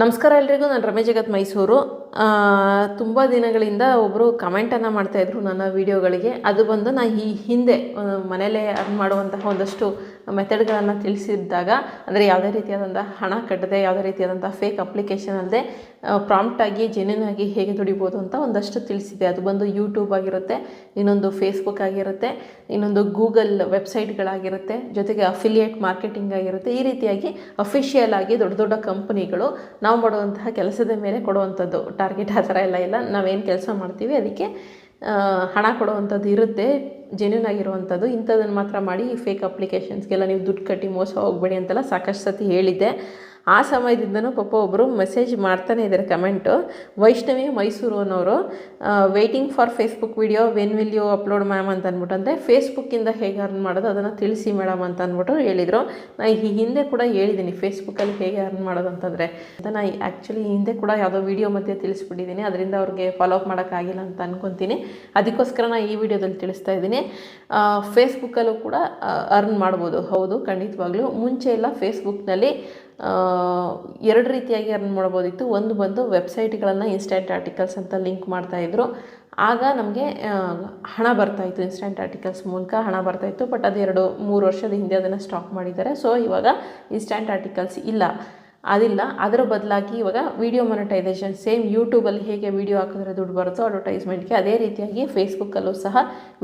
ನಮಸ್ಕಾರ ಎಲ್ರಿಗೂ ನಾನು ರಮೇಶ್ ಜಗತ್ ಮೈಸೂರು. ತುಂಬ ದಿನಗಳಿಂದ ಒಬ್ಬರು ಕಮೆಂಟನ್ನು ಮಾಡ್ತಾಯಿದ್ರು ನನ್ನ ವೀಡಿಯೋಗಳಿಗೆ. ಅದು ಬಂದು ನಾ ಈ ಹಿಂದೆ ಮನೆಯಲ್ಲೇ ಅರ್ನ್ ಮಾಡುವಂತಹ ಒಂದಷ್ಟು ಮೆಥಡ್ಗಳನ್ನು ತಿಳಿಸಿದ್ದಾಗ, ಅಂದರೆ ಯಾವುದೇ ರೀತಿಯಾದಂಥ ಹಣ ಕಟ್ಟದೆ ಯಾವುದೇ ರೀತಿಯಾದಂಥ ಫೇಕ್ ಅಪ್ಲಿಕೇಶನ್ ಅಲ್ಲದೆ ಪ್ರಾಂಪ್ಟಾಗಿ ಜೆನ್ಯೂನ್ ಆಗಿ ಹೇಗೆ ದುಡಿಬೋದು ಅಂತ ಒಂದಷ್ಟು ತಿಳಿಸಿದೆ. ಅದು ಬಂದು ಯೂಟ್ಯೂಬ್ ಆಗಿರುತ್ತೆ, ಇನ್ನೊಂದು ಫೇಸ್ಬುಕ್ ಆಗಿರುತ್ತೆ, ಇನ್ನೊಂದು ಗೂಗಲ್ ವೆಬ್ಸೈಟ್ಗಳಾಗಿರುತ್ತೆ ಜೊತೆಗೆ ಅಫಿಲಿಯೇಟ್ ಮಾರ್ಕೆಟಿಂಗ್ ಆಗಿರುತ್ತೆ. ಈ ರೀತಿಯಾಗಿ ಅಫಿಷಿಯಲ್ ಆಗಿ ದೊಡ್ಡ ದೊಡ್ಡ ಕಂಪನಿಗಳು ನಾವು ಮಾಡುವಂತಹ ಕೆಲಸದ ಮೇಲೆ ಕೊಡುವಂಥದ್ದು. ಟಾರ್ಗೆಟ್ ಆ ಥರ ಎಲ್ಲ ಇಲ್ಲ. ನಾವೇನು ಕೆಲಸ ಮಾಡ್ತೀವಿ ಅದಕ್ಕೆ ಹಣ ಕೊಡುವಂಥದ್ದು ಇರುತ್ತೆ ಜೆನ್ಯೂನ್ ಆಗಿರುವಂಥದ್ದು. ಇಂಥದ್ದನ್ನು ಮಾತ್ರ ಮಾಡಿ ಫೇಕ್ ಅಪ್ಲಿಕೇಶನ್ಸ್ಗೆಲ್ಲ ನೀವು ದುಡ್ಡು ಕಟ್ಟಿ ಮೋಸ ಹೋಗಬೇಡಿ ಅಂತೆಲ್ಲ ಸಾಕಷ್ಟು ಸತಿ ಹೇಳಿದ್ದೆ. ಆ ಸಮಯದಿಂದನೂ ಪಾಪ ಒಬ್ಬರು ಮೆಸೇಜ್ ಮಾಡ್ತಾನೆ ಇದ್ದಾರೆ ಕಮೆಂಟು ವೈಷ್ಣವಿ, ಮೈಸೂರು ಅನ್ನೋರು waiting for Facebook video when will you upload ma'am ಅಂತ ಅಂದ್ಬಿಟ್ಟು ಅಂದರೆ ಫೇಸ್ಬುಕ್ಕಿಂದ ಹೇಗೆ ಅರ್ನ್ ಮಾಡೋದು ಅದನ್ನು ತಿಳಿಸಿ ಮೇಡಮ್ ಅಂತ ಅಂದ್ಬಿಟ್ಟು ಹೇಳಿದರು. ನಾನು ಈ ಹಿಂದೆ ಕೂಡ ಹೇಳಿದ್ದೀನಿ ಫೇಸ್ಬುಕ್ಕಲ್ಲಿ ಹೇಗೆ ಅರ್ನ್ ಮಾಡೋದು ಅಂತಂದರೆ. ಅದನ್ನು ಆ್ಯಕ್ಚುಲಿ ಹಿಂದೆ ಕೂಡ ಯಾವುದೋ ವೀಡಿಯೋ ಮಧ್ಯೆ ತಿಳಿಸ್ಬಿಟ್ಟಿದ್ದೀನಿ ಅದರಿಂದ ಅವ್ರಿಗೆ ಫಾಲೋ ಅಪ್ ಮಾಡೋಕ್ಕಾಗಿಲ್ಲ ಅಂತ ಅಂದ್ಕೊತೀನಿ ಅದಕ್ಕೋಸ್ಕರ ನಾನು ಈ ವಿಡಿಯೋದಲ್ಲಿ ತಿಳಿಸ್ತಾ ಇದ್ದೀನಿ ಫೇಸ್ಬುಕ್ಕಲ್ಲೂ ಕೂಡ ಅರ್ನ್ ಮಾಡ್ಬೋದು. ಹೌದು, ಖಂಡಿತವಾಗ್ಲೂ. ಮುಂಚೆ ಎಲ್ಲ ಫೇಸ್ಬುಕ್ನಲ್ಲಿ ಎರಡು ರೀತಿಯಾಗಿ ಅರ್ನ್ ಮಾಡ್ಬೋದಿತ್ತು ಒಂದು ಬಂದು ವೆಬ್ಸೈಟ್ಗಳನ್ನು, ಇನ್ಸ್ಟೆಂಟ್ ಆರ್ಟಿಕಲ್ಸ್ ಅಂತ ಲಿಂಕ್ ಮಾಡ್ತಾಯಿದ್ರು ಆಗ ನಮಗೆ ಹಣ ಬರ್ತಾಯಿತ್ತು ಇನ್ಸ್ಟೆಂಟ್ ಆರ್ಟಿಕಲ್ಸ್ ಮೂಲಕ ಹಣ ಬರ್ತಾಯಿತ್ತು ಬಟ್ ಅದು ಎರಡು, ಮೂರು ವರ್ಷದ ಹಿಂದೆ ಅದನ್ನು ಸ್ಟಾಪ್ ಮಾಡಿದ್ದಾರೆ. ಸೊ, ಇವಾಗ ಇನ್ಸ್ಟೆಂಟ್ ಆರ್ಟಿಕಲ್ಸ್ ಇಲ್ಲ. ಅದಿಲ್ಲ. ಅದರ ಬದಲಾಗಿ ಇವಾಗ ವಿಡಿಯೋ ಮೊನಟೈಸೇಷನ್ ಸೇಮ್ ಯೂಟ್ಯೂಬಲ್ಲಿ ಹೇಗೆ ವಿಡಿಯೋ ಹಾಕಿದ್ರೆ ದುಡ್ಡು ಬರುತ್ತೋ ಅಡ್ವರ್ಟೈಸ್ಮೆಂಟ್ಗೆ ಅದೇ ರೀತಿಯಾಗಿ ಫೇಸ್ಬುಕ್ಕಲ್ಲೂ ಸಹ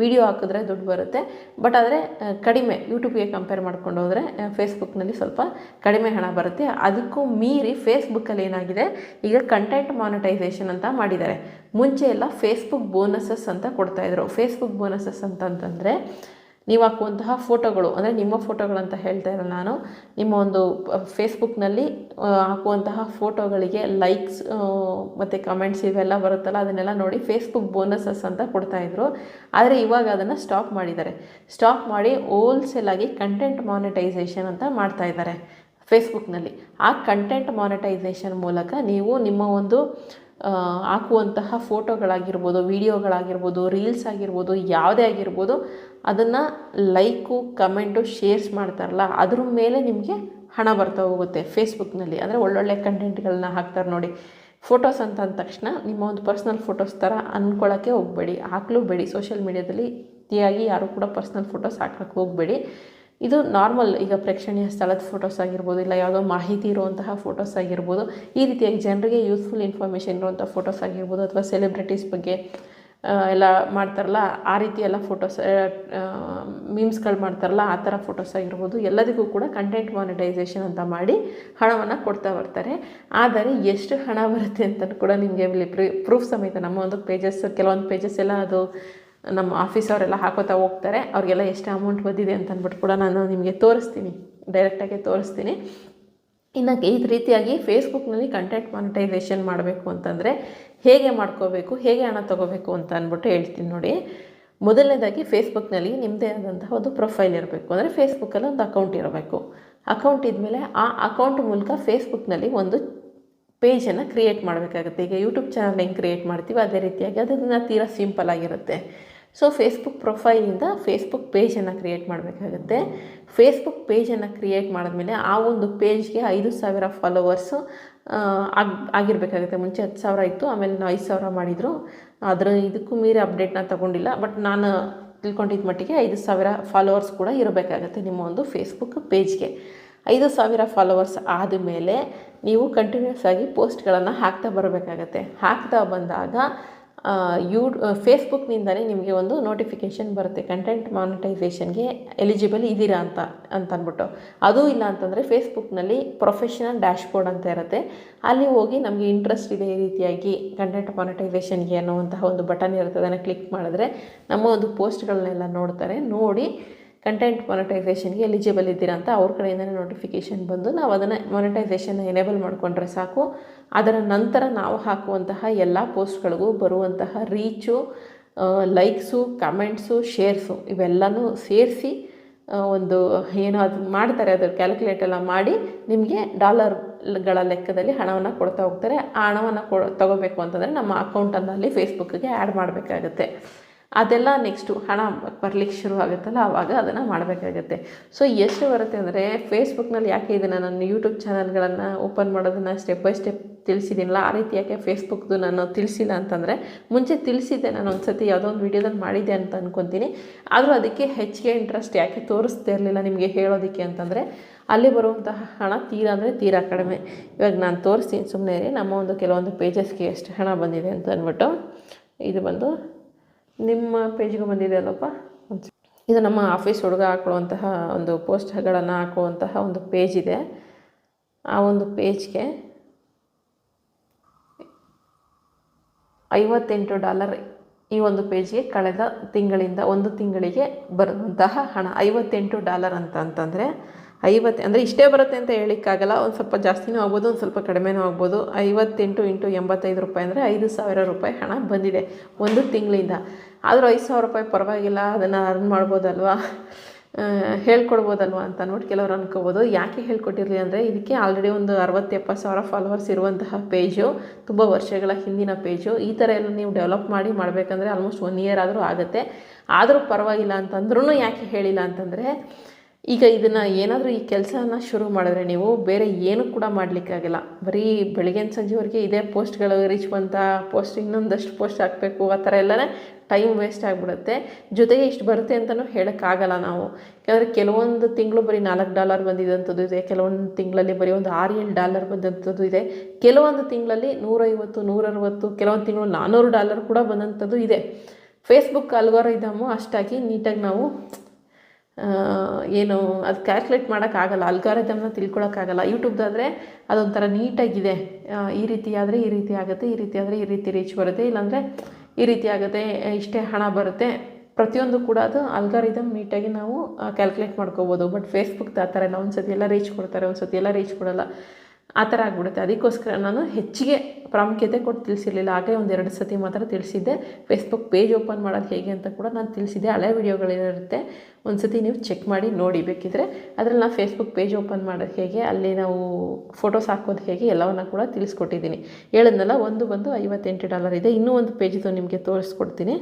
ವಿಡಿಯೋ ಹಾಕಿದ್ರೆ ದುಡ್ಡು ಬರುತ್ತೆ. ಬಟ್ ಆದರೆ ಕಡಿಮೆ ಯೂಟ್ಯೂಬ್ಗೆ ಕಂಪೇರ್ ಮಾಡ್ಕೊಂಡು ಹೋದರೆ ಫೇಸ್ಬುಕ್ನಲ್ಲಿ ಸ್ವಲ್ಪ ಕಡಿಮೆ ಹಣ ಬರುತ್ತೆ. ಅದಕ್ಕೂ ಮೀರಿ ಫೇಸ್ಬುಕ್ಕಲ್ಲಿ ಏನಾಗಿದೆ? ಈಗ ಕಂಟೆಂಟ್ ಮಾನಿಟೈಸೇಷನ್ ಅಂತ ಮಾಡಿದ್ದಾರೆ. ಮುಂಚೆ ಎಲ್ಲ ಫೇಸ್ಬುಕ್ ಬೋನಸಸ್ ಅಂತ ಕೊಡ್ತಾಯಿದ್ರು ಫೇಸ್ಬುಕ್ ಬೋನಸಸ್ ಅಂತಂತಂದರೆ ನೀವು ಹಾಕುವಂತಹ ಫೋಟೋಗಳು, ಅಂದರೆ ನಿಮ್ಮ ಫೋಟೋಗಳಂತ ಹೇಳ್ತಾ ಇರೋಲ್ಲ ನಾನು. ನಿಮ್ಮ ಒಂದು ಫೇಸ್ಬುಕ್ನಲ್ಲಿ ಹಾಕುವಂತಹ ಫೋಟೋಗಳಿಗೆ ಲೈಕ್ಸ್ ಮತ್ತು ಕಮೆಂಟ್ಸ್ ಇವೆಲ್ಲ ಬರುತ್ತಲ್ಲ, ಅದನ್ನೆಲ್ಲ ನೋಡಿ ಫೇಸ್ಬುಕ್ ಬೋನಸಸ್ ಅಂತ ಕೊಡ್ತಾಯಿದ್ರು ಆದರೆ ಇವಾಗ ಅದನ್ನು ಸ್ಟಾಪ್ ಮಾಡಿದ್ದಾರೆ. ಸ್ಟಾಪ್ ಮಾಡಿ ಹೋಲ್ಸೇಲ್ ಆಗಿ ಕಂಟೆಂಟ್ ಮಾನಿಟೈಸೇಷನ್ ಅಂತ ಮಾಡ್ತಾ ಇದ್ದಾರೆ ಫೇಸ್ಬುಕ್ನಲ್ಲಿ ಆ ಕಂಟೆಂಟ್ ಮಾನಿಟೈಸೇಷನ್ ಮೂಲಕ ನೀವು ನಿಮ್ಮ ಒಂದು ಹಾಕುವಂತಹ ಫೋಟೋಗಳಾಗಿರ್ಬೋದು, ವೀಡಿಯೋಗಳಾಗಿರ್ಬೋದು, ರೀಲ್ಸ್ ಆಗಿರ್ಬೋದು, ಯಾವುದೇ ಆಗಿರ್ಬೋದು, ಅದನ್ನು ಲೈಕು, ಕಮೆಂಟು, ಶೇರ್ಸ್ ಮಾಡ್ತಾರಲ್ಲ, ಅದ್ರ ಮೇಲೆ ನಿಮಗೆ ಹಣ ಬರ್ತಾ ಹೋಗುತ್ತೆ ಫೇಸ್ಬುಕ್ನಲ್ಲಿ. ಅಂದರೆ ಒಳ್ಳೊಳ್ಳೆ ಕಂಟೆಂಟ್ಗಳನ್ನ ಹಾಕ್ತಾರೆ ನೋಡಿ. ಫೋಟೋಸ್ ಅಂತ ಅಂದ ತಕ್ಷಣ ನಿಮ್ಮ ಒಂದು ಪರ್ಸ್ನಲ್ ಫೋಟೋಸ್ ಥರ ಅಂದ್ಕೊಳ್ಳೋಕ್ಕೆ ಹೋಗಬೇಡಿ. ಹಾಕ್ಲೂ ಬೇಡಿ. ಸೋಷಿಯಲ್ ಮೀಡ್ಯಾದಲ್ಲಿ ಅತಿಯಾಗಿ ಯಾರೂ ಕೂಡ ಪರ್ಸ್ನಲ್ ಫೋಟೋಸ್ ಹಾಕಕ್ಕೆ ಹೋಗಬೇಡಿ. ಇದು ನಾರ್ಮಲ್ ಈಗ ಪ್ರೇಕ್ಷಣೀಯ ಸ್ಥಳದ ಫೋಟೋಸ್ ಆಗಿರ್ಬೋದು, ಇಲ್ಲ ಯಾವುದೋ ಮಾಹಿತಿ ಇರುವಂತಹ ಫೋಟೋಸ್ ಆಗಿರ್ಬೋದು, ಈ ರೀತಿಯಾಗಿ ಜನರಿಗೆ ಯೂಸ್ಫುಲ್ ಇನ್ಫಾರ್ಮೇಷನ್ ಇರುವಂಥ ಫೋಟೋಸ್ ಆಗಿರ್ಬೋದು ಅಥವಾ ಸೆಲೆಬ್ರಿಟೀಸ್ ಬಗ್ಗೆ ಎಲ್ಲ ಮಾಡ್ತಾರಲ್ಲ, ಆ ರೀತಿ ಎಲ್ಲ ಫೋಟೋಸ್ ಮೀಮ್ಸ್ಗಳು ಮಾಡ್ತಾರಲ್ಲ, ಆ ಥರ ಫೋಟೋಸ್ ಆಗಿರ್ಬೋದು, ಎಲ್ಲದಕ್ಕೂ ಕೂಡ ಕಂಟೆಂಟ್ ಮಾನಿಟೈಸೇಷನ್ ಅಂತ ಮಾಡಿ ಹಣವನ್ನು ಕೊಡ್ತಾ ಬರ್ತಾರೆ. ಆದರೆ ಎಷ್ಟು ಹಣ ಬರುತ್ತೆ ಅಂತ ಕೂಡ ನಿಮಗೆ ಪ್ರೂಫ್ ಸಮೇತ ನಮ್ಮ ಒಂದು ಪೇಜಸ್ ಕೆಲವೊಂದು ಪೇಜಸ್ ಎಲ್ಲ ಅದು ನಮ್ಮ ಆಫೀಸ್ ಅವರೆಲ್ಲ ಹಾಕೋತಾ ಹೋಗ್ತಾರೆ. ಅವ್ರಿಗೆಲ್ಲ ಎಷ್ಟು ಅಮೌಂಟ್ ಬಂದಿದೆ ಅಂತ ಅಂದ್ಬಿಟ್ಟು ಕೂಡ ನಾನು ನಿಮಗೆ ತೋರಿಸ್ತೀನಿ. ಡೈರೆಕ್ಟಾಗಿ ತೋರಿಸ್ತೀನಿ. ಇನ್ನು ಈ ರೀತಿಯಾಗಿ ಫೇಸ್ಬುಕ್ನಲ್ಲಿ ಕಂಟೆಂಟ್ ಮಾನಿಟೈಸೇಷನ್ ಮಾಡಬೇಕು ಅಂತಂದರೆ ಹೇಗೆ ಮಾಡ್ಕೋಬೇಕು, ಹೇಗೆ ಹಣ ತೊಗೋಬೇಕು ಅಂತ ಅಂದ್ಬಿಟ್ಟು ಹೇಳ್ತೀನಿ ನೋಡಿ. ಮೊದಲನೇದಾಗಿ ಫೇಸ್ಬುಕ್ನಲ್ಲಿ ನಿಮ್ಮದೇ ಆದಂತಹ ಒಂದು ಪ್ರೊಫೈಲ್ ಇರಬೇಕು. ಅಂದರೆ ಫೇಸ್ಬುಕ್ಕಲ್ಲಿ ಒಂದು ಅಕೌಂಟ್ ಇರಬೇಕು. ಅಕೌಂಟ್ ಇದ್ಮೇಲೆ ಆ ಅಕೌಂಟ್ ಮೂಲಕ ಫೇಸ್ಬುಕ್ನಲ್ಲಿ ಒಂದು ಪೇಜನ್ನು ಕ್ರಿಯೇಟ್ ಮಾಡಬೇಕಾಗುತ್ತೆ. ಈಗ ಯೂಟ್ಯೂಬ್ ಚಾನಲ್ ಹೆಂಗೆ ಕ್ರಿಯೇಟ್ ಮಾಡ್ತೀವಿ ಅದೇ ರೀತಿಯಾಗಿ ಅದನ್ನು ತೀರಾ ಸಿಂಪಲ್ ಆಗಿರುತ್ತೆ. ಸೊ ಫೇಸ್ಬುಕ್ ಪ್ರೊಫೈಲಿಂದ ಫೇಸ್ಬುಕ್ ಪೇಜನ್ನು ಕ್ರಿಯೇಟ್ ಮಾಡಬೇಕಾಗುತ್ತೆ. ಫೇಸ್ಬುಕ್ ಪೇಜನ್ನು ಕ್ರಿಯೇಟ್ ಮಾಡಿದ್ಮೇಲೆ ಆ ಒಂದು ಪೇಜ್ಗೆ ಐದು ಸಾವಿರ ಫಾಲೋವರ್ಸು ಆಗ, ಆಗಿರಬೇಕಾಗುತ್ತೆ. ಮುಂಚೆ ಹತ್ತು ಸಾವಿರ ಇತ್ತು, ಆಮೇಲೆ ನಾವು ಐದು ಸಾವಿರ ಮಾಡಿದರು. ಅದರ ಇದಕ್ಕೂ ಮೀರಿ ಅಪ್ಡೇಟ್ನ ತೊಗೊಂಡಿಲ್ಲ. ಬಟ್ ನಾನು ತಿಳ್ಕೊಂಡಿದ್ದ ಮಟ್ಟಿಗೆ ಐದು ಸಾವಿರ ಫಾಲೋವರ್ಸ್ ಕೂಡ ಇರಬೇಕಾಗುತ್ತೆ ನಿಮ್ಮ ಒಂದು ಫೇಸ್ಬುಕ್ ಪೇಜ್ಗೆ ಐದು ಸಾವಿರ ಫಾಲೋವರ್ಸ್ ಆದಮೇಲೆ ನೀವು ಕಂಟಿನ್ಯೂಸ್ ಆಗಿ ಪೋಸ್ಟ್ಗಳನ್ನು ಹಾಕ್ತಾ ಬರಬೇಕಾಗತ್ತೆ. ಹಾಕ್ತಾ ಬಂದಾಗ ಯೂ ಫೇಸ್ಬುಕ್ನಿಂದಲೇ ನಿಮಗೆ ಒಂದು ನೋಟಿಫಿಕೇಷನ್ ಬರುತ್ತೆ. ಕಂಟೆಂಟ್ ಮಾನಿಟೈಸೇಷನ್ಗೆ ಎಲಿಜಿಬಲ್ ಇದ್ದೀರಾ ಅಂತ ಅಂತ ಅಂದ್ಬಿಟ್ಟು ಅದು ಇಲ್ಲ ಅಂತಂದರೆ ಫೇಸ್ಬುಕ್ನಲ್ಲಿ ಪ್ರೊಫೆಷನಲ್ ಡ್ಯಾಶ್ಬೋರ್ಡ್ ಅಂತ ಇರುತ್ತೆ. ಅಲ್ಲಿ ಹೋಗಿ ನಮಗೆ ಇಂಟ್ರೆಸ್ಟ್ ಇದೆ ಈ ರೀತಿಯಾಗಿ ಕಂಟೆಂಟ್ ಮಾನಿಟೈಸೇಷನ್ಗೆ ಅನ್ನುವಂತಹ ಒಂದು ಬಟನ್ ಇರುತ್ತೆ. ಅದನ್ನು ಕ್ಲಿಕ್ ಮಾಡಿದ್ರೆ ನಮ್ಮ ಒಂದು ಪೋಸ್ಟ್ಗಳನ್ನೆಲ್ಲ ನೋಡ್ತಾರೆ. ನೋಡಿ ಕಂಟೆಂಟ್ ಮೊನಟೈಸೇಷನ್ಗೆ ಎಲಿಜಿಬಲ್ ಇದ್ದೀರಾ ಅಂತ ಅವ್ರ ಕಡೆಯಿಂದನೇ ನೋಟಿಫಿಕೇಷನ್ ಬಂದು ನಾವು ಅದನ್ನು ಮೊನಟೈಸೇಷನ್ನ ಎನೇಬಲ್ ಮಾಡಿಕೊಂಡ್ರೆ ಸಾಕು. ಅದರ ನಂತರ ನಾವು ಹಾಕುವಂತಹ ಎಲ್ಲ ಪೋಸ್ಟ್ಗಳಿಗೂ ಬರುವಂತಹ ರೀಚು ಲೈಕ್ಸು ಕಮೆಂಟ್ಸು ಶೇರ್ಸು ಇವೆಲ್ಲನೂ ಸೇರಿಸಿ ಒಂದು ಏನೋ ಅದು ಮಾಡ್ತಾರೆ ಅದರ ಕ್ಯಾಲ್ಕುಲೇಟ್ ಎಲ್ಲ ಮಾಡಿ ನಿಮಗೆ ಡಾಲರ್ಗಳ ಲೆಕ್ಕದಲ್ಲಿ ಹಣವನ್ನು ಕೊಡ್ತಾ ಹೋಗ್ತಾರೆ. ಆ ಹಣವನ್ನು ಕೊ, ತಗೋಬೇಕು ಅಂತಂದರೆ ನಮ್ಮ ಅಕೌಂಟನ್ನಲ್ಲಿ ಫೇಸ್ಬುಕ್ಗೆ ಆ್ಯಡ್ ಮಾಡಬೇಕಾಗುತ್ತೆ. ಅದೆಲ್ಲ ನೆಕ್ಸ್ಟು ಹಣ ಬರಲಿಕ್ಕೆ ಶುರು ಆಗುತ್ತಲ್ಲ ಆವಾಗ ಅದನ್ನು ಮಾಡಬೇಕಾಗತ್ತೆ. ಸೊ ಎಷ್ಟು ಬರುತ್ತೆ ಅಂದರೆ ಫೇಸ್ಬುಕ್ನಲ್ಲಿ ಯಾಕೆ ಇದನ್ನು ನಾನು ಯೂಟ್ಯೂಬ್ ಚಾನಲ್ಗಳನ್ನು ಓಪನ್ ಮಾಡೋದನ್ನು ಸ್ಟೆಪ್ ಬೈ ಸ್ಟೆಪ್ ತಿಳಿಸಿದ್ದೀನಲ್ಲ ಆ ರೀತಿ ಯಾಕೆ ಫೇಸ್ಬುಕ್ದು ನಾನು ತಿಳಿಸಿಲ್ಲ ಅಂತಂದರೆ, ಮುಂಚೆ ತಿಳಿಸಿದ್ದೆ ನಾನು ಒಂದು ಸತಿ ಯಾವುದೋ ಒಂದು ವೀಡಿಯೋದಲ್ಲಿ ಮಾಡಿದ್ದೆ ಅಂತ ಅಂದ್ಕೊತೀನಿ ಆದರೂ ಅದಕ್ಕೆ ಹೆಚ್ಚಿಗೆ ಇಂಟ್ರೆಸ್ಟ್ ಯಾಕೆ ತೋರಿಸ್ತಾ ಇರಲಿಲ್ಲ ನಿಮಗೆ ಹೇಳೋದಕ್ಕೆ ಅಂತಂದರೆ, ಅಲ್ಲಿ ಬರುವಂತಹ ಹಣ ತೀರಾ ಅಂದರೆ ತೀರಾ ಕಡಿಮೆ. ಇವಾಗ ನಾನು ತೋರಿಸ್ತೀನಿ ಸುಮ್ಮನೆ ನಮ್ಮ ಒಂದು ಕೆಲವೊಂದು ಪೇಜಸ್ಗೆ ಎಷ್ಟು ಹಣ ಬಂದಿದೆ ಅಂತ ಅಂದ್ಬಿಟ್ಟು, ಇದು ಬಂದು ನಿಮ್ಮ ಪೇಜ್ಗೆ ಬಂದಿದೆ ಅಲ್ಲಪ್ಪ? ಇದು ನಮ್ಮ ಆಫೀಸ್ ಹುಡುಗ ಹಾಕೊಳ್ಳುವಂತಹ ಒಂದು ಪೋಸ್ಟ್ಗಳನ್ನು ಹಾಕುವಂತಹ ಒಂದು ಪೇಜ್ ಇದೆ. ಆ ಒಂದು ಪೇಜ್ಗೆ ಐವತ್ತೆಂಟು ಡಾಲರ್ ಈ ಒಂದು ಪೇಜ್ಗೆ ಕಳೆದ ತಿಂಗಳಿಂದ ಒಂದು ತಿಂಗಳಿಗೆ ಬರುವಂತಹ ಹಣ. ಐವತ್ತೆಂಟು ಡಾಲರ್ ಅಂತ ಅಂತಂದರೆ ಐವತ್ತು ಅಂದರೆ ಇಷ್ಟೇ ಬರುತ್ತೆ ಅಂತ ಹೇಳಿಕ್ಕಾಗಲ್ಲ ಒಂದು ಸ್ವಲ್ಪ ಜಾಸ್ತಿನೂ ಆಗ್ಬೋದು, ಒಂದು ಸ್ವಲ್ಪ ಕಡಿಮೆನೂ ಆಗ್ಬೋದು. ಐವತ್ತೆಂಟು ಇಂಟು ಎಂಬತ್ತೈದು ರೂಪಾಯಿ ಅಂದರೆ ಐದು ಸಾವಿರ ರೂಪಾಯಿ ಹಣ ಬಂದಿದೆ ಒಂದು ತಿಂಗಳಿಂದ. ಆದರೂ ಐದು ಸಾವಿರ ರೂಪಾಯಿ ಪರವಾಗಿಲ್ಲ, ಅದನ್ನು ಅರ್ನ್ ಮಾಡ್ಬೋದಲ್ವಾ? ಹೇಳ್ಕೊಡ್ಬೋದಲ್ವ ಅಂತ ನೋಡಿ ಕೆಲವರು ಅನ್ಕೋಬೋದು. ಯಾಕೆ ಹೇಳ್ಕೊಟ್ಟಿರಲಿ ಅಂದರೆ ಇದಕ್ಕೆ ಆಲ್ರೆಡಿ ಒಂದು ಅರವತ್ತು ಎಪ್ಪತ್ತು ಸಾವಿರ ಫಾಲೋವರ್ಸ್ ಇರುವಂತಹ ಪೇಜು ತುಂಬ ವರ್ಷಗಳ ಹಿಂದಿನ ಪೇಜು ಈ ಥರ ಎಲ್ಲ ನೀವು ಡೆವಲಪ್ ಮಾಡಿ ಮಾಡಬೇಕಂದ್ರೆ ಆಲ್ಮೋಸ್ಟ್ ಒನ್ ಇಯರ್ ಆದರೂ ಆಗುತ್ತೆ. ಆದರೂ ಪರವಾಗಿಲ್ಲ ಅಂತಂದ್ರೂ ಯಾಕೆ ಹೇಳಿಲ್ಲ ಅಂತಂದರೆ ಈಗ ಇದನ್ನು ಏನಾದರೂ ಈ ಕೆಲಸನ ಶುರು ಮಾಡಿದ್ರೆ ನೀವು ಬೇರೆ ಏನು ಕೂಡ ಮಾಡಲಿಕ್ಕಾಗಲ್ಲ ಬರೀ ಬೆಳಗ್ಗೆ ಸಂಜೆವರೆಗೆ ಇದೇ ಪೋಸ್ಟ್ಗಳು ರೀಚ್ ಬಂತ ಪೋಸ್ಟ್ ಇನ್ನೊಂದಷ್ಟು ಪೋಸ್ಟ್ ಹಾಕಬೇಕು, ಆ ಥರ ಎಲ್ಲನೇ ಟೈಮ್ ವೇಸ್ಟ್ ಆಗಿಬಿಡುತ್ತೆ. ಜೊತೆಗೆ ಇಷ್ಟು ಬರುತ್ತೆ ಅಂತಲೂ ಹೇಳೋಕ್ಕಾಗಲ್ಲ ನಾವು. ಯಾಕಂದರೆ ಕೆಲವೊಂದು ತಿಂಗಳು ಬರೀ ನಾಲ್ಕು ಡಾಲರ್ ಬಂದಿದ್ದಂಥದ್ದು ಇದೆ, ಕೆಲವೊಂದು ತಿಂಗಳಲ್ಲಿ ಬರೀ ಒಂದು ಆರು ಏಳು ಡಾಲರ್ ಬಂದಂಥದ್ದು ಇದೆ. ಕೆಲವೊಂದು ತಿಂಗಳಲ್ಲಿ ನೂರೈವತ್ತು, ನೂರರವತ್ತು, ಕೆಲವೊಂದು ತಿಂಗಳು ನಾನ್ನೂರು ಡಾಲರ್ ಕೂಡ ಬಂದಂಥದ್ದು ಇದೆ. ಫೇಸ್ಬುಕ್ ಅಲ್ಗೋರಿದಮು ಅಷ್ಟಾಗಿ ನೀಟಾಗಿ ನಾವು ಏನು, ಅದು ಕ್ಯಾಲ್ಕುಲೇಟ್ ಮಾಡೋಕ್ಕಾಗಲ್ಲ ಅಲ್ಗಾರಿದಮ್ನ ತಿಳ್ಕೊಳಕ್ಕಾಗಲ್ಲ ಯೂಟ್ಯೂಬ್ದಾದರೆ ಅದೊಂಥರ ನೀಟಾಗಿದೆ. ಈ ರೀತಿ ಆದರೆ ಈ ರೀತಿ ಆಗುತ್ತೆ, ಈ ರೀತಿ ಆದರೆ ಈ ರೀತಿ ರೀಚ್ ಬರುತ್ತೆ, ಇಲ್ಲಾಂದರೆ ಈ ರೀತಿ ಆಗುತ್ತೆ, ಇಷ್ಟೇ ಹಣ ಬರುತ್ತೆ. ಪ್ರತಿಯೊಂದು ಕೂಡ ಅದು ಅಲ್ಗಾರಿದಮ್ ನೀಟಾಗಿ ನಾವು ಕ್ಯಾಲ್ಕುಲೇಟ್ ಮಾಡ್ಕೋಬೋದು. ಬಟ್ ಫೇಸ್ಬುಕ್ ಆ ಥರ ಎಲ್ಲ ಒಂದು ಸತಿ ಎಲ್ಲ ರೀಚ್ ಕೊಡ್ತಾರೆ ಒಂದು ಸತಿ ಎಲ್ಲ ರೀಚ್ ಕೊಡಲ್ಲ. ಆ ಥರ ಆಗಿಬಿಡುತ್ತೆ. ಅದಕ್ಕೋಸ್ಕರ ನಾನು ಹೆಚ್ಚಿಗೆ ಪ್ರಾಮುಖ್ಯತೆ ಕೊಟ್ಟು ತಿಳಿಸಿರಲಿಲ್ಲ. ಒಂದು ಎರಡು ಸತಿ ಮಾತ್ರ ತಿಳಿಸಿದ್ದೆ. ಫೇಸ್ಬುಕ್ ಪೇಜ್ ಓಪನ್ ಮಾಡೋದು ಹೇಗೆ ಅಂತ ಕೂಡ ನಾನು ತಿಳಿಸಿದ್ದೆ. ಹಳೆ ವೀಡಿಯೋಗಳಿರುತ್ತೆ ಒಂದು ಸತಿ ನೀವು ಚೆಕ್ ಮಾಡಿ ನೋಡಿ. ಬೇಕಿದ್ರೆ ಅದರಲ್ಲಿ ನಾನು ಫೇಸ್ಬುಕ್ ಪೇಜ್ ಓಪನ್ ಮಾಡೋದು ಹೇಗೆ, ಅಲ್ಲಿ ನಾವು ಫೋಟೋಸ್ ಹಾಕೋದು ಹೇಗೆ, ಎಲ್ಲವನ್ನ ಕೂಡ ತಿಳಿಸ್ಕೊಟ್ಟಿದ್ದೀನಿ. ಹೇಳಿದ್ನಲ್ಲ, ಒಂದು ಬಂದು ಐವತ್ತೆಂಟು ಡಾಲರ್ ಇದೆ. ಇನ್ನೂ ಒಂದು ಪೇಜಿದು ನಿಮಗೆ ತೋರಿಸ್ಕೊಡ್ತೀನಿ.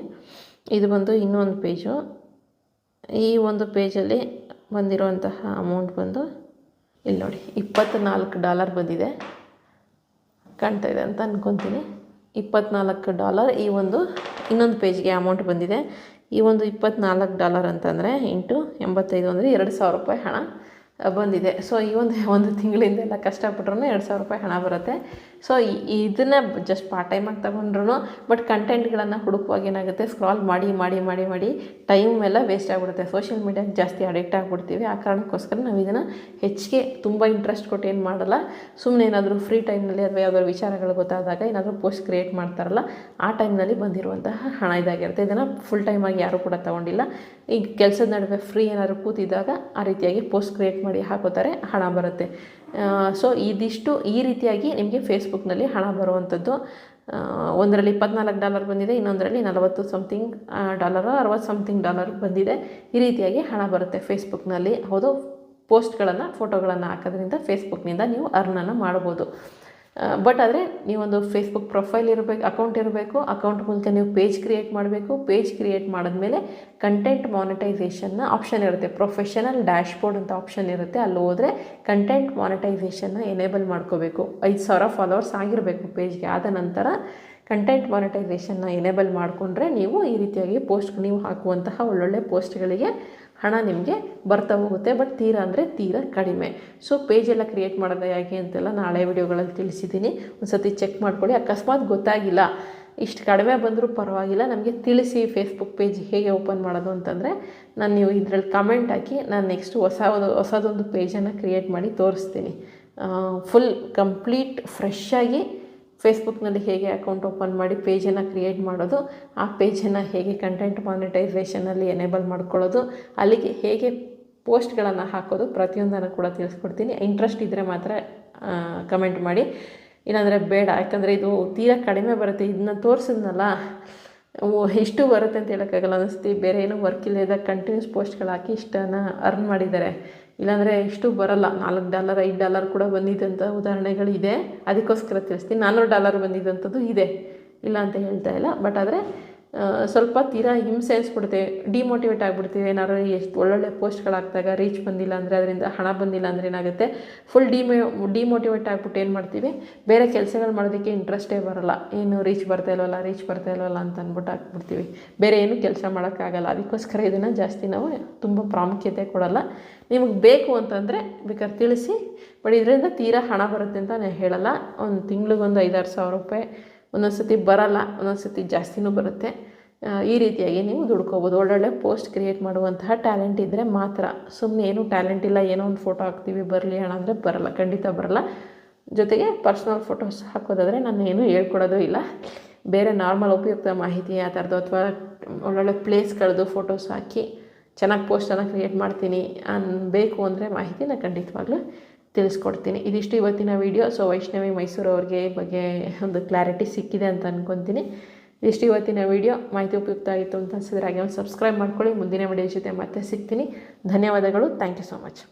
ಇದು ಬಂದು ಇನ್ನೂ ಒಂದು ಪೇಜು ಈ ಒಂದು ಪೇಜಲ್ಲಿ ಬಂದಿರುವಂತಹ ಅಮೌಂಟ್ ಬಂದು ಇಲ್ಲಿ ನೋಡಿ ಇಪ್ಪತ್ತ್ನಾಲ್ಕು ಡಾಲರ್ ಬಂದಿದೆ. ಕಾಣ್ತಾ ಇದೆ ಅಂತ ಅಂದ್ಕೊತೀನಿ ಇಪ್ಪತ್ತ್ನಾಲ್ಕು ಡಾಲರ್ ಈ ಒಂದು, ಇನ್ನೊಂದು ಪೇಜ್ಗೆ ಅಮೌಂಟ್ ಬಂದಿದೆ. ಈ ಒಂದು ಇಪ್ಪತ್ತ್ನಾಲ್ಕು ಡಾಲರ್ ಅಂತಂದರೆ ಇಂಟು ಎಂಬತ್ತೈದು ಅಂದರೆ ಎರಡು ಸಾವಿರ ರೂಪಾಯಿ ಹಣ ಬಂದಿದೆ. ಸೊ ಈ ಒಂದು ಒಂದು ತಿಂಗಳಿಂದ ಎಲ್ಲ ಕಷ್ಟಪಟ್ರೂ ಎರಡು ಸಾವಿರ ರೂಪಾಯಿ ಹಣ ಬರುತ್ತೆ. ಸೊ ಇದನ್ನು ಜಸ್ಟ್ ಪಾರ್ಟ್ ಟೈಮಾಗಿ ತಗೊಂಡ್ರು ಬಟ್ ಕಂಟೆಂಟ್ಗಳನ್ನು ಹುಡುಕುವಾಗ ಏನಾಗುತ್ತೆ ಸ್ಕ್ರಾಲ್ ಮಾಡಿ ಮಾಡಿ ಮಾಡಿ ಮಾಡಿ ಟೈಮ್ ಎಲ್ಲ ವೇಸ್ಟ್ ಆಗಿಬಿಡುತ್ತೆ. ಸೋಷಿಯಲ್ ಮೀಡಿಯಾಗೆ ಜಾಸ್ತಿ ಅಡಿಕ್ಟ್ ಆಗಿಬಿಡ್ತೀವಿ. ಆ ಕಾರಣಕ್ಕೋಸ್ಕರ ನಾವು ಇದನ್ನು ಹೆಚ್ಚಿಗೆ ತುಂಬ ಇಂಟ್ರೆಸ್ಟ್ ಕೊಟ್ಟು ಏನು ಮಾಡಲ್ಲ. ಸುಮ್ಮನೆ ಏನಾದರೂ ಫ್ರೀ ಟೈಮ್ನಲ್ಲಿ ಅಥವಾ ಯಾವ್ದಾದ್ರು ವಿಚಾರಗಳು ಗೊತ್ತಾದಾಗ ಏನಾದರೂ ಪೋಸ್ಟ್ ಕ್ರಿಯೇಟ್ ಮಾಡ್ತಾರಲ್ಲ, ಆ ಟೈಮ್ನಲ್ಲಿ ಬಂದಿರುವಂತಹ ಹಣ ಇದಾಗಿರುತ್ತೆ. ಇದನ್ನು ಫುಲ್ ಟೈಮಾಗಿ ಯಾರೂ ಕೂಡ ತೊಗೊಂಡಿಲ್ಲ. ಈಗ ಕೆಲಸದ ನಡುವೆ ಫ್ರೀ ಏನಾದರೂ ಕೂತಿದ್ದಾಗ ಆ ರೀತಿಯಾಗಿ ಪೋಸ್ಟ್ ಕ್ರಿಯೇಟ್ ಮಾಡಿ ಹಾಕೋತಾರೆ, ಹಣ ಬರುತ್ತೆ. ಸೊ ಇದಿಷ್ಟು ಈ ರೀತಿಯಾಗಿ ನಿಮಗೆ ಫೇಸ್ಬುಕ್ನಲ್ಲಿ ಹಣ ಬರುವಂಥದ್ದು. ಒಂದರಲ್ಲಿ ಇಪ್ಪತ್ನಾಲ್ಕು ಡಾಲರ್ ಬಂದಿದೆ, ಇನ್ನೊಂದರಲ್ಲಿ ನಲವತ್ತು ಸಮಥಿಂಗ್ ಡಾಲರು ಅರವತ್ತು ಸಮಥಿಂಗ್ ಡಾಲರ್ ಬಂದಿದೆ. ಈ ರೀತಿಯಾಗಿ ಹಣ ಬರುತ್ತೆ ಫೇಸ್ಬುಕ್ನಲ್ಲಿ ಹೌದು, ಪೋಸ್ಟ್ಗಳನ್ನು, ಫೋಟೋಗಳನ್ನು ಹಾಕೋದ್ರಿಂದ ಫೇಸ್ಬುಕ್ನಿಂದ ನೀವು ಅರ್ನನ್ನು ಮಾಡ್ಬೋದು. ಬಟ್ ಆದರೆ ನೀವೊಂದು ಫೇಸ್ಬುಕ್ ಪ್ರೊಫೈಲ್ ಇರಬೇಕು ಅಕೌಂಟ್ ಇರಬೇಕು ಅಕೌಂಟ್ ಮೂಲಕ ನೀವು ಪೇಜ್ ಕ್ರಿಯೇಟ್ ಮಾಡಬೇಕು ಪೇಜ್ ಕ್ರಿಯೇಟ್ ಮಾಡಿದ್ಮೇಲೆ ಕಂಟೆಂಟ್ ಮಾನಿಟೈಸೇಷನ್ನ ಆಪ್ಷನ್ ಇರುತ್ತೆ. ಪ್ರೊಫೆಷನಲ್ ಡ್ಯಾಶ್ಬೋರ್ಡ್ ಅಂತ ಆಪ್ಷನ್ ಇರುತ್ತೆ. ಅಲ್ಲಿ ಹೋದರೆ ಕಂಟೆಂಟ್ ಮಾನಿಟೈಸೇಷನ್ನ ಎನೇಬಲ್ ಮಾಡ್ಕೋಬೇಕು. ಐದು ಸಾವಿರ ಫಾಲೋವರ್ಸ್ ಆಗಿರಬೇಕು ಪೇಜ್ಗೆ ಆದ ನಂತರ ಕಂಟೆಂಟ್ ಮಾನಿಟೈಸೇಷನ್ನ ಎನೇಬಲ್ ಮಾಡಿಕೊಂಡ್ರೆ ನೀವು ಈ ರೀತಿಯಾಗಿ ಪೋಸ್ಟ್ ನೀವು ಹಾಕುವಂತಹ ಒಳ್ಳೊಳ್ಳೆ ಪೋಸ್ಟ್ಗಳಿಗೆ ಹಣ ನಿಮಗೆ ಬರ್ತಾ ಹೋಗುತ್ತೆ ಬಟ್ ತೀರಾ ಅಂದರೆ ತೀರಾ ಕಡಿಮೆ. ಸೊ ಎಲ್ಲ ಕ್ರಿಯೇಟ್ ಮಾಡೋದು ಹೇಗೆ ಅಂತೆಲ್ಲ ನಾಳೆ ವಿಡಿಯೋಗಳಲ್ಲಿ ತಿಳಿಸಿದ್ದೀನಿ. ಒಂದು ಸತಿ ಚೆಕ್ ಮಾಡ್ಕೊಳ್ಳಿ. ಅಕಸ್ಮಾತ್ ಗೊತ್ತಾಗಿಲ್ಲ. ಇಷ್ಟು ಕಡಿಮೆ ಬಂದರೂ ಪರವಾಗಿಲ್ಲ. ನಮಗೆ ತಿಳಿಸಿ ಫೇಸ್ಬುಕ್ ಪೇಜ್ ಹೇಗೆ ಓಪನ್ ಮಾಡೋದು ಅಂತಂದರೆ, ನಾನು ನೀವು ಇದರಲ್ಲಿ ಕಮೆಂಟ್ ಹಾಕಿ, ನಾನು ನೆಕ್ಸ್ಟ್ ಹೊಸ ಹೊಸದೊಂದು ಪೇಜನ್ನು ಕ್ರಿಯೇಟ್ ಮಾಡಿ ತೋರಿಸ್ತೀನಿ. ಫುಲ್ ಕಂಪ್ಲೀಟ್ ಫ್ರೆಶ್ ಆಗಿ ಫೇಸ್ಬುಕ್ನಲ್ಲಿ ಹೇಗೆ ಅಕೌಂಟ್ ಓಪನ್ ಮಾಡಿ ಪೇಜನ್ನು ಕ್ರಿಯೇಟ್ ಮಾಡೋದು, ಆ ಪೇಜನ್ನು ಹೇಗೆ ಕಂಟೆಂಟ್ ಮಾನಿಟೈಸೇಷನಲ್ಲಿ ಎನೇಬಲ್ ಮಾಡ್ಕೊಳ್ಳೋದು, ಅಲ್ಲಿಗೆ ಹೇಗೆ ಪೋಸ್ಟ್ಗಳನ್ನು ಹಾಕೋದು ಪ್ರತಿಯೊಂದನ್ನು ಕೂಡ ತಿಳಿಸ್ಕೊಡ್ತೀನಿ. ಇಂಟ್ರೆಸ್ಟ್ ಇದ್ದರೆ ಮಾತ್ರ ಕಮೆಂಟ್ ಮಾಡಿ. ಇಲ್ಲಾಂದರೆ ಬೇಡ, ಯಾಕಂದರೆ ಇದು ತೀರಾ ಕಡಿಮೆ ಬರುತ್ತೆ. ಇದನ್ನ ತೋರಿಸಿದ್ನಲ್ಲ ಎಷ್ಟು ಬರುತ್ತೆ ಅಂತ ಹೇಳೋಕ್ಕಾಗಲ್ಲ. ಅನಿಸ್ತಿ, ಬೇರೆ ಏನೂ ವರ್ಕ್ ಇಲ್ಲದ ಕಂಟಿನ್ಯೂಸ್ ಪೋಸ್ಟ್ಗಳು ಹಾಕಿ ಇಷ್ಟನ್ನು ಅರ್ನ್ ಮಾಡಿದ್ದಾರೆ. ಇಲ್ಲಾಂದರೆ ಇಷ್ಟು ಬರಲ್ಲ. ನಾಲ್ಕು ಡಾಲರ್, ಐದು ಡಾಲರ್ ಕೂಡ ಬಂದಿದ್ದಂಥ ಉದಾಹರಣೆಗಳಿದೆ. ಅದಕ್ಕೋಸ್ಕರ ತಿಳಿಸ್ತೀನಿ. ನಾನ್ನೂರು ಡಾಲರ್ ಬಂದಿದ್ದಂಥದ್ದು ಇದೆ. ಇಲ್ಲ ಅಂತ ಹೇಳ್ತಾ ಇಲ್ಲ. ಬಟ್ ಆದರೆ ಸ್ವಲ್ಪ ತೀರಾ ಹಿಂಸೆ ಅನಿಸ್ಬಿಡುತ್ತೆ ಡಿಮೋಟಿವೇಟ್ ಆಗಿಬಿಡ್ತೀವಿ ಏನಾದ್ರು ಎಷ್ಟು ಒಳ್ಳೊಳ್ಳೆ ಪೋಸ್ಟ್ಗಳಾಗ್ದಾಗ ರೀಚ್ ಬಂದಿಲ್ಲ ಅಂದರೆ ಅದರಿಂದ ಹಣ ಬಂದಿಲ್ಲ ಅಂದರೆ ಏನಾಗುತ್ತೆ? ಫುಲ್ ಡಿಮೋ ಡಿಮೋಟಿವೇಟ್ ಆಗಿಬಿಟ್ಟು ಏನು ಮಾಡ್ತೀವಿ? ಬೇರೆ ಕೆಲಸಗಳು ಮಾಡೋದಕ್ಕೆ ಇಂಟ್ರೆಸ್ಟೇ ಬರಲ್ಲ. ಏನು ರೀಚ್ ಬರ್ತಾ ಇಲ್ವಲ್ಲ ರೀಚ್ ಬರ್ತಾ ಇಲ್ವಲ್ಲ ಅಂತ ಅಂದ್ಬಿಟ್ಟು ಹಾಕ್ಬಿಡ್ತೀವಿ ಬೇರೆ ಏನು ಕೆಲಸ ಮಾಡೋಕ್ಕಾಗಲ್ಲ ಅದಕ್ಕೋಸ್ಕರ ಇದನ್ನು ಜಾಸ್ತಿ ನಾವು ತುಂಬ ಪ್ರಾಮುಖ್ಯತೆ ಕೊಡಲ್ಲ. ನಿಮಗೆ ಬೇಕು ಅಂತಂದರೆ ಬೇಕಾದ್ರೆ ತಿಳಿಸಿ. ಬಟ್ ಇದರಿಂದ ತೀರಾ ಹಣ ಬರುತ್ತೆ ಅಂತ ನಾನು ಹೇಳಲ್ಲ. ಒಂದು ತಿಂಗ್ಳಿಗೊಂದು ಐದಾರು ಸಾವಿರ ರೂಪಾಯಿ ಒಂದೊಂದು ಸತಿ ಬರಲ್ಲ ಒಂದೊಂದು ಸತಿ ಜಾಸ್ತಿನೂ ಬರುತ್ತೆ. ಈ ರೀತಿಯಾಗಿ ನೀವು ದುಡ್ಕೋಬೋದು. ಒಳ್ಳೊಳ್ಳೆ ಪೋಸ್ಟ್ ಕ್ರಿಯೇಟ್ ಮಾಡುವಂತಹ ಟ್ಯಾಲೆಂಟ್ ಇದ್ದರೆ ಮಾತ್ರ. ಸುಮ್ಮನೆ ಏನು ಟ್ಯಾಲೆಂಟ್ ಇಲ್ಲ, ಏನೋ ಒಂದು ಫೋಟೋ ಹಾಕ್ತೀವಿ, ಬರಲಿ ಹಣ ಅಂದರೆ ಬರಲ್ಲ, ಖಂಡಿತ ಬರಲ್ಲ. ಜೊತೆಗೆ ಪರ್ಸ್ನಲ್ ಫೋಟೋಸ್ ಹಾಕೋದಾದರೆ ನಾನು ಏನು ಹೇಳ್ಕೊಡೋದು ಇಲ್ಲ. ಬೇರೆ ನಾರ್ಮಲ್ ಉಪಯುಕ್ತ ಮಾಹಿತಿ ಆ ಥರದ್ದು ಅಥವಾ ಒಳ್ಳೊಳ್ಳೆ ಪ್ಲೇಸ್ಗಳದ್ದು ಫೋಟೋಸ್ ಹಾಕಿ ಚೆನ್ನಾಗಿ ಪೋಸ್ಟನ್ನು ಕ್ರಿಯೇಟ್ ಮಾಡ್ತೀನಿ ಅನ್, ಬೇಕು ಅಂದರೆ ಮಾಹಿತಿನ ಖಂಡಿತವಾಗ್ಲೂ ತಿಳಿಸ್ಕೊಡ್ತೀನಿ. ಇದಿಷ್ಟು ಇವತ್ತಿನ ವಿಡಿಯೋ ಸೊ ವೈಷ್ಣವಿ ಮೈಸೂರು ಅವ್ರಿಗೆ ಬಗ್ಗೆ ಒಂದು ಕ್ಲಾರಿಟಿ ಸಿಕ್ಕಿದೆ ಅಂತ ಅಂದ್ಕೊತೀನಿ ಇದಿಷ್ಟು ಇವತ್ತಿನ ವಿಡಿಯೋ ಮಾಹಿತಿ ಉಪಯುಕ್ತ ಆಯಿತು ಅಂತ ಅನ್ಸಿದ್ರೆ ಹಾಗೆ ಒಂದು ಸಬ್ಸ್ಕ್ರೈಬ್ ಮಾಡ್ಕೊಳ್ಳಿ. ಮುಂದಿನ ವಿಡಿಯೋ ಜೊತೆ ಮತ್ತೆ ಸಿಗ್ತೀನಿ. ಧನ್ಯವಾದಗಳು. Thank you so much